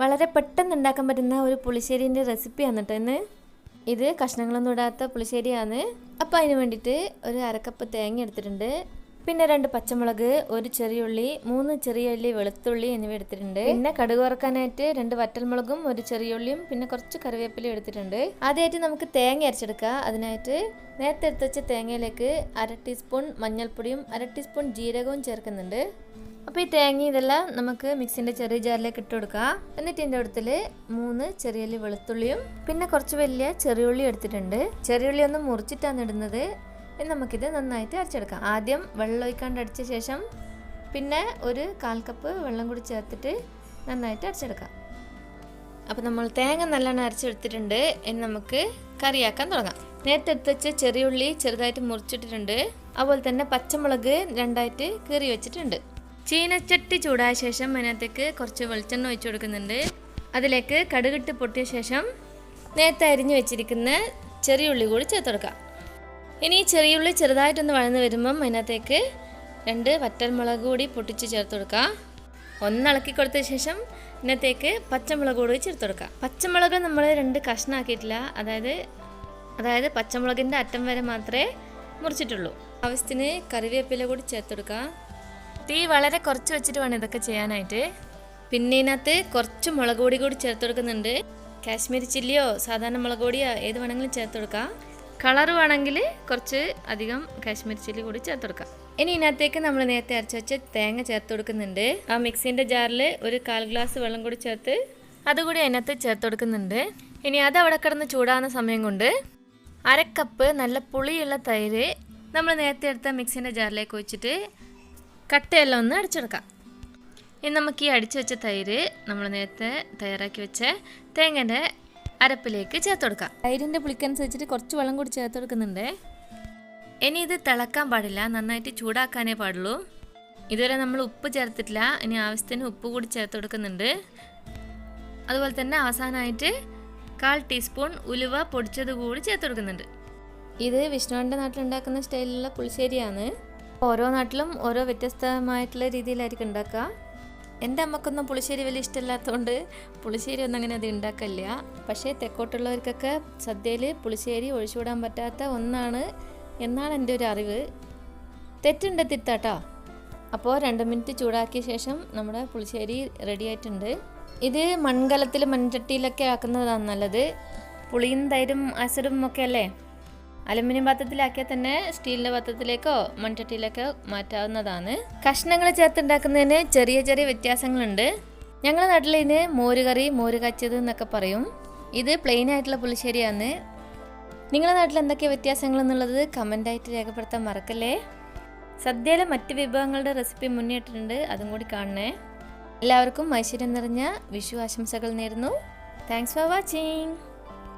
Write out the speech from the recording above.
വളരെ പെട്ടെന്ന് ഉണ്ടാക്കാൻ പറ്റുന്ന ഒരു പുളിശ്ശേരിന്റെ റെസിപ്പിയാണ് കേട്ടോ ഇന്ന്. ഇത് കഷ്ണങ്ങളൊന്നും ഇടാത്ത പുളിശ്ശേരിയാണ്. അപ്പോൾ അതിന് വേണ്ടിയിട്ട് ഒരു അരക്കപ്പ് തേങ്ങ എടുത്തിട്ടുണ്ട്. പിന്നെ രണ്ട് പച്ചമുളക് ഒരു ചെറിയ ഉള്ളി മൂന്ന് ചെറിയ ഉള്ളി വെളുത്തുള്ളി എന്നിവ എടുത്തിട്ടുണ്ട്. പിന്നെ കടുക് വറക്കാനായിട്ട് രണ്ട് വറ്റൽമുളകും ഒരു ചെറിയ ഉള്ളിയും പിന്നെ കുറച്ച് കറിവേപ്പിലയും എടുത്തിട്ടുണ്ട്. ആദ്യമായിട്ട് നമുക്ക് തേങ്ങ അരച്ചെടുക്കാം. അതിനായിട്ട് നേരത്തെ എടുത്ത് വെച്ച തേങ്ങയിലേക്ക് അര ടീസ്പൂൺ മഞ്ഞൾപ്പൊടിയും അര ടീസ്പൂൺ ജീരകവും ചേർക്കുന്നുണ്ട്. അപ്പോൾ ഈ തേങ്ങ ഇതെല്ലാം നമുക്ക് മിക്സിന്റെ ചെറിയ ജാറിലേക്ക് ഇട്ട് കൊടുക്കാം എന്നിട്ട് ഇതിന്റെ അടുത്തിൽ മൂന്ന് ചെറിയ വെളുത്തുള്ളിയും പിന്നെ കുറച്ച് വലിയ ചെറിയുള്ളി എടുത്തിട്ടുണ്ട്. ചെറിയുള്ളി ഒന്ന് മുറിച്ചിട്ടാണ് ഇടുന്നത്. നമുക്കിത് നന്നായിട്ട് അരച്ചെടുക്കാം. ആദ്യം വെള്ളം ഒഴിക്കാണ്ട് അടിച്ച ശേഷം പിന്നെ ഒരു കാൽ കപ്പ് വെള്ളം കൂടി ചേർത്തിട്ട് നന്നായിട്ട് അരച്ചെടുക്കാം. അപ്പോൾ നമ്മൾ തേങ്ങ നല്ലോണം അരച്ചെടുത്തിട്ടുണ്ട്. ഇനി നമുക്ക് കറിയാക്കാൻ തുടങ്ങാം. നേരത്തെ എടുത്ത് വെച്ച ചെറിയുള്ളി ചെറുതായിട്ട് മുറിച്ചിട്ടിട്ടുണ്ട്. അതുപോലെ തന്നെ പച്ചമുളക് രണ്ടായിട്ട് കീറി വെച്ചിട്ടുണ്ട്. ചീനച്ചട്ടി ചൂടായ ശേഷം അതിനകത്തേക്ക് കുറച്ച് വെളിച്ചെണ്ണ ഒഴിച്ചു കൊടുക്കുന്നുണ്ട്. അതിലേക്ക് കടുകിട്ട് പൊട്ടിയ ശേഷം നേരത്തെ അരിഞ്ഞു വെച്ചിരിക്കുന്ന ചെറിയ ഉള്ളി കൂടി ചേർത്ത് കൊടുക്കാം ഇനി ചെറിയ ഉള്ളി ചെറുതായിട്ടൊന്ന് വഴന്ന് വരുമ്പം അതിനകത്തേക്ക് രണ്ട് വറ്റൽമുളക് കൂടി പൊട്ടിച്ച് ചേർത്ത് കൊടുക്കാം ഒന്നിളക്കി കൊടുത്ത ശേഷം ഇതിനകത്തേക്ക് പച്ചമുളക് കൂടി ചേർത്ത് കൊടുക്കാം പച്ചമുളക് നമ്മൾ രണ്ട് കഷ്ണാക്കിയിട്ടില്ല അതായത് അതായത് പച്ചമുളകിന്റെ അറ്റം വരെ മാത്രമേ മുറിച്ചിട്ടുള്ളൂ. ആവശ്യത്തിന് കറിവേപ്പില കൂടി ചേർത്ത് കൊടുക്കാം തീ വളരെ കുറച്ച് വെച്ചിട്ട് വേണം ഇതൊക്കെ ചെയ്യാനായിട്ട്. പിന്നെ ഇതിനകത്ത് കുറച്ച് മുളക് പൊടി കൂടി ചേർത്ത് കൊടുക്കുന്നുണ്ട്. കാശ്മീരി ചില്ലിയോ സാധാരണ മുളക് പൊടിയോ ഏത് വേണമെങ്കിലും ചേർത്ത് കൊടുക്കാം. കളർ വേണമെങ്കിൽ കുറച്ച് അധികം കാശ്മീരി ചില്ലി കൂടി ചേർത്ത് കൊടുക്കാം. ഇനി ഇതിനകത്തേക്ക് നമ്മൾ നേരത്തെ അരച്ച് വെച്ച് തേങ്ങ ചേർത്ത് കൊടുക്കുന്നുണ്ട്. ആ മിക്സിന്റെ ജാറിൽ ഒരു കാൽ ഗ്ലാസ് വെള്ളം കൂടി ചേർത്ത് അതുകൂടി അതിനകത്ത് ചേർത്ത് കൊടുക്കുന്നുണ്ട്. ഇനി അത് അവിടെ കിടന്ന് ചൂടാകുന്ന സമയം കൊണ്ട് അരക്കപ്പ് നല്ല പുളിയുള്ള തൈര് നമ്മൾ നേരത്തെ എടുത്ത മിക്സിന്റെ ജാറിലേക്ക് ഒഴിച്ചിട്ട് കട്ടയെല്ലാം ഒന്ന് അടിച്ചെടുക്കാം. ഇനി നമുക്ക് ഈ അടിച്ചു വെച്ച തൈര് നമ്മൾ നേരത്തെ തയ്യാറാക്കി വെച്ച തേങ്ങന്റെ അരപ്പിലേക്ക് ചേർത്ത് കൊടുക്കാം. തൈരിന്റെ പുളിക്കനുസരിച്ചിട്ട് കുറച്ച് വെള്ളം കൂടി ചേർത്ത് കൊടുക്കുന്നുണ്ട്. ഇനി ഇത് തിളക്കാൻ പാടില്ല നന്നായിട്ട് ചൂടാക്കാനേ പാടുള്ളൂ. ഇതുവരെ നമ്മൾ ഉപ്പ് ചേർത്തിട്ടില്ല ഇനി ആവശ്യത്തിന് ഉപ്പ് കൂടി ചേർത്ത് കൊടുക്കുന്നുണ്ട്. അതുപോലെ തന്നെ അവസാനമായിട്ട് കാൽ ടീസ്പൂൺ ഉലുവ പൊടിച്ചത് കൂടി ചേർത്ത് കൊടുക്കുന്നുണ്ട്. ഇത് വിഷ്ണുവിന്റെ നാട്ടിലുണ്ടാക്കുന്ന സ്റ്റൈലിലുള്ള പുളിശ്ശേരിയാണ്. ഓരോ നാട്ടിലും ഓരോ വ്യത്യസ്തമായിട്ടുള്ള രീതിയിലായിരിക്കും ഉണ്ടാക്കുക. എന്റെ അമ്മക്കൊന്നും പുളിശ്ശേരി വലിയ ഇഷ്ടമില്ലാത്തതുകൊണ്ട് പുളിശ്ശേരി ഒന്നും അങ്ങനെ അത് ഉണ്ടാക്കില്ല പക്ഷേ തെക്കോട്ടുള്ളവർക്കൊക്കെ സദ്യയിൽ പുളിശ്ശേരി ഒഴിച്ചുവിടാൻ പറ്റാത്ത ഒന്നാണ് എന്നാണ് എന്റെ ഒരു അറിവ്. തെറ്റുണ്ട് തിരുത്താട്ടോ. അപ്പോൾ രണ്ട് മിനിറ്റ് ചൂടാക്കിയ ശേഷം നമ്മുടെ പുളിശ്ശേരി റെഡി ആയിട്ടുണ്ട്. ഇത് മൺകലത്തിൽ മൺചട്ടിയിലൊക്കെ ആക്കുന്നതാണ് നല്ലത്. പുളിയും തൈരും അസരും ഒക്കെ അല്ലേ? അലുമിനിയം പാത്രത്തിലാക്കിയാൽ തന്നെ സ്റ്റീലിന്റെ പാത്രത്തിലേക്കോ മൺചട്ടിയിലേക്കോ മാറ്റാവുന്നതാണ്. കഷ്ണങ്ങൾ ചേർത്തുണ്ടാക്കുന്നതിന് ചെറിയ ചെറിയ വ്യത്യാസങ്ങളുണ്ട്. ഞങ്ങളുടെ നാട്ടിൽ മോരുകറി മോര് കച്ചത് എന്നൊക്കെ പറയും. ഇത് പ്ലെയിൻ ആയിട്ടുള്ള പുളിശ്ശേരിയാണ്. നിങ്ങളുടെ നാട്ടിൽ എന്തൊക്കെ വ്യത്യാസങ്ങൾ എന്നുള്ളത് കമന്റായിട്ട് രേഖപ്പെടുത്താൻ മറക്കല്ലേ? സദ്യയിലെ മറ്റ് വിഭവങ്ങളുടെ റെസിപ്പി മുന്നിട്ടിട്ടുണ്ട് അതും കൂടി കാണണേ. എല്ലാവർക്കും ഐശ്വര്യം നിറഞ്ഞ വിഷു ആശംസകൾ നേരുന്നു. Thanks for watching